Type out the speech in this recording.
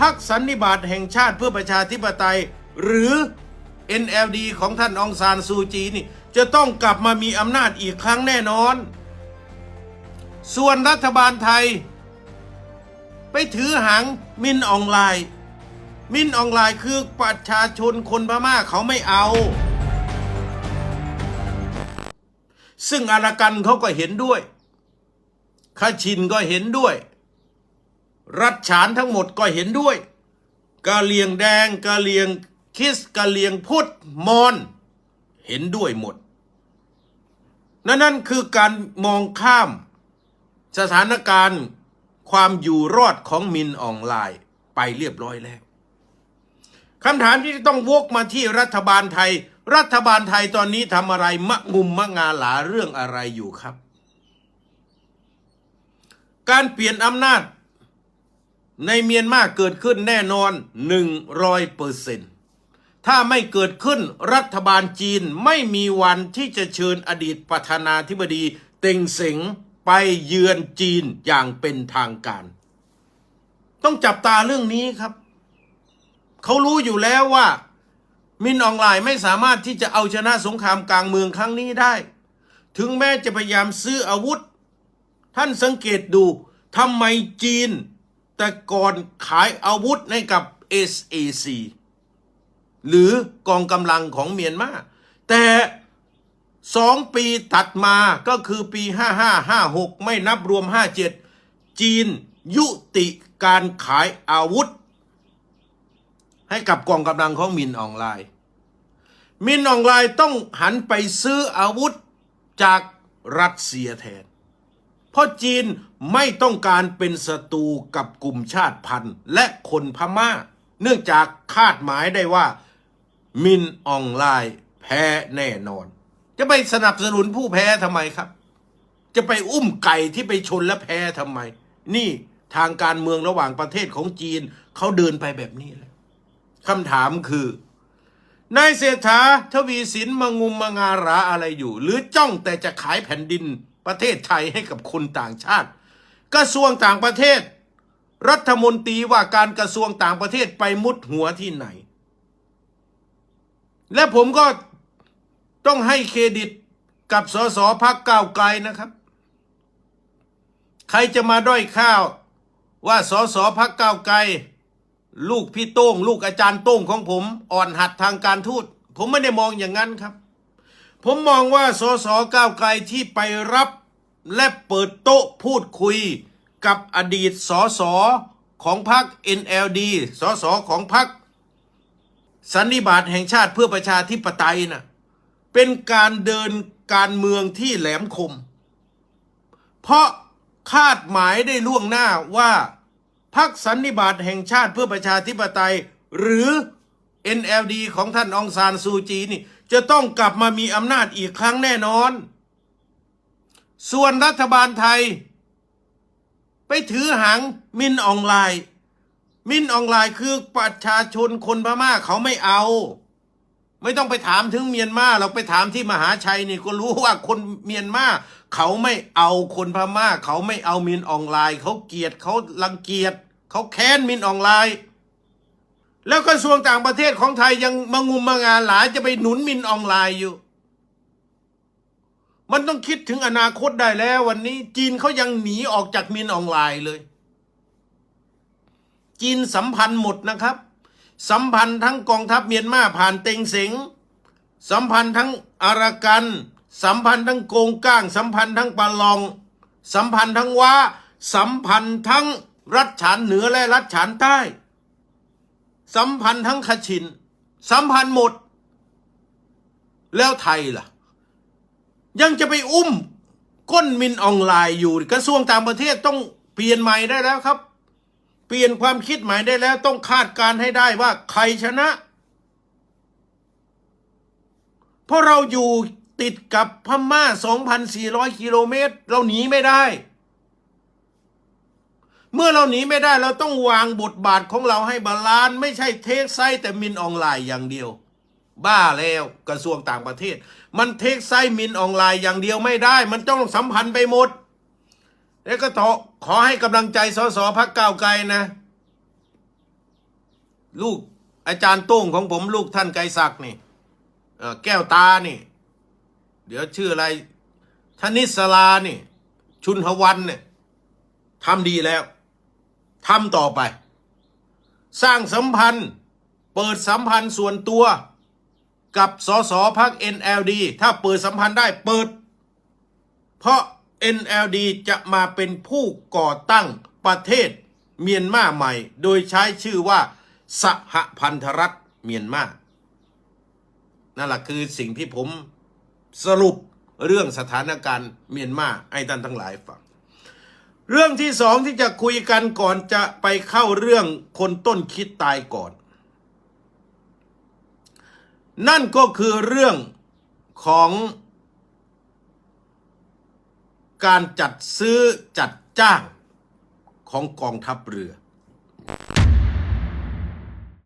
พักสันนิบาตแห่งชาติเพื่อประชาธิปไตย หรือ NLD ของท่านองซานซูจีนี่ จะต้องกลับมามีอำนาจอีกครั้งแน่นอน ส่วนรัฐบาลไทย ไปถือหางมินออนไลน์ มินออนไลน์คือประชาชนคนพม่าเขาไม่เอา ซึ่งอารากันเขาก็เห็นด้วยคาชินก็เห็นด้วย รัฐฉานทั้งหมดก็เห็นด้วยกะเหลียงแดงกะเหลียงคริสกะเหลียงพุทธมอน เห็นด้วยหมด นั่นนั่นคือการมองข้าม สถานการณ์ความอยู่รอดของมินออนไลน์ไปเรียบร้อยแล้วคำถามที่ต้องวกมาที่รัฐบาลไทย รัฐบาลไทยตอนนี้ทำอะไรมะงุมมะงาหลาเรื่องอะไรอยู่ครับ การเปลี่ยนอำนาจ ในเมียนมาเกิดขึ้นแน่นอน 100เปอร์เซนต์ถ้าไม่เกิดขึ้นรัฐบาลจีนไม่มีวันที่จะเชิญอดีตประธานาธิบดีเต็งเสงไปเยือนจีนอย่างเป็นทางการ ต้องจับตาเรื่องนี้ครับ เขารู้อยู่แล้วว่า มินออนไลน์ไม่สามารถที่จะเอาชนะสงครามกลางเมืองครั้งนี้ได้ ถึงแม้จะพยายามซื้ออาวุธ ท่านสังเกตดูทำไมจีน แต่ก่อนขายอาวุธให้กับ SAC หรือกองกำลังของเมียนมา แต่สองปีตัดมาก็คือปี 5556 ไม่นับรวม 57 จีนยุติการขายอาวุธ ให้กับกองกำลังของมินออนไลน์ มินออนไลน์ต้องหันไปซื้ออาวุธจากรัสเซียแทน เพราะจีนไม่ต้องการเป็นศัตรูกับกลุ่มชาติพันธุ์ และคนพม่า เนื่องจากคาดหมายได้ว่า มินออนไลน์แพ้แน่นอน จะไปสนับสนุนผู้แพ้ทำไมครับ จะไปอุ้มไก่ที่ไปชนและแพ้ทำไม นี่ทางการเมืองระหว่างประเทศของจีนเขาเดินไปแบบนี้เลยคำถามคือนายเศรษฐาทวีสินมางุมมางาราอะไรอยู่ หรือจ้องแต่จะขายแผ่นดิน ประเทศไทยให้กับคนต่างชาติ กระทรวงต่างประเทศ รัฐมนตรีว่าการกระทรวงต่างประเทศไปมุดหัวที่ไหน และผมก็ต้องให้เครดิตกับสสพักก้าวไกลนะครับ ใครจะมาด้อยข้าวว่าสสพักก้าวไกล ลูกพี่โต้ง ลูกอาจารย์โต้งของผมอ่อนหัดทางการทูตผมไม่ได้มองอย่างนั้นครับ ผมมองว่าสสก้าวไกลที่ไปรับและเปิดโต๊ะพูดคุยกับอดีตสสของพรรค NLD สสของพรรคสันนิบาตแห่งชาติเพื่อประชาธิปไตยนะ่ะเป็นการเดินการเมืองที่แหลมคม เพราะคาดหมายได้ล่วงหน้าว่าพรรคสันนิบาตแห่งชาติเพื่อประชาธิปไตย หรือ NLD ของท่านองซานซูจีนี่ จะต้องกลับมามีอำนาจอีกครั้งแน่นอน ส่วนรัฐบาลไทย ไปถือหางมินออนไลน์ มินออนไลน์คือประชาชนคนพม่าเขาไม่เอา ไม่ต้องไปถามถึงเมียนมาเราไปถามที่มหาชัยนี่ก็รู้ว่าคนเมียนมาเขาไม่เอาคนพม่า เขาไม่เอามินออนไลน์ เขาเกลียดเขารังเกียจเขาแค้นมินออนไลน์ แล้วกระทรวงต่างประเทศของไทยยังมางุมมางานหลายจะไปหนุนมินออนไลน์อยู่ มันต้องคิดถึงอนาคตได้แล้ววันนี้ จีนเขายังหนีออกจากมินออนไลน์เลย จีนสัมพันธ์หมดนะครับ สัมพันธ์ทั้งกองทัพเมียนมาผ่านเต็งเสงสัมพันธ์ทั้งอารากันสัมพันธ์ทั้งโกงก้าง สัมพันธ์ทั้งปาลอง สัมพันธ์ทั้งว้าสัมพันธ์ทั้งรัฐฉานเหนือและรัฐฉานใต้ สัมพันธ์ทั้งขชิน สัมพันธ์หมด แล้วไทยล่ะ ยังจะไปอุ้มก้นมินออนไลน์อยู่กระทรวงต่างประเทศต้องเปลี่ยนใหม่ได้แล้วครับ เปลี่ยนความคิดใหม่ได้แล้ว ต้องคาดการณ์ให้ได้ว่าใครชนะ เพราะเราอยู่ติดกับพม่า 2,400 กิโลเมตร เราหนีไม่ได้ เมื่อเราหนีไม่ได้เราต้องวางบทบาทของเราให้บาลานซ์ไม่ใช่เทคไซต์แต่มินออนไลน์อย่างเดียว บ้าแล้วกระทรวงต่างประเทศ มันเทคไซต์มินออนไลน์อย่างเดียวไม่ได้ มันต้องสัมพันธ์ไปหมด แล้วก็ขอขอให้กำลังใจสสพักก้าวไกลนะ ลูกอาจารย์โต้งของผมลูกท่านไกรศักดิ์นี่แก้วตานี่ เดี๋ยวชื่ออะไรธนิสลานี่ ชุนหวันเนี่ยทำดีแล้ว ทำต่อไป สร้างสัมพันธ์ เปิดสัมพันธ์ส่วนตัว กับสสพัก NLD ถ้าเปิดสัมพันธ์ได้เปิด เพราะ NLD จะมาเป็นผู้ก่อตั้งประเทศเมียนมาใหม่ โดยใช้ชื่อว่า สหพันธรัฐเมียนมา นั่นแหละคือสิ่งที่ผมสรุปเรื่องสถานการณ์เมียนมาให้ท่านทั้งหลายฟัง เรื่องที่สองที่จะคุยกันก่อนจะไปเข้าเรื่องคนต้นคิดตายก่อน นั่นก็คือเรื่องของการจัดซื้อจัดจ้างของกองทัพเรือ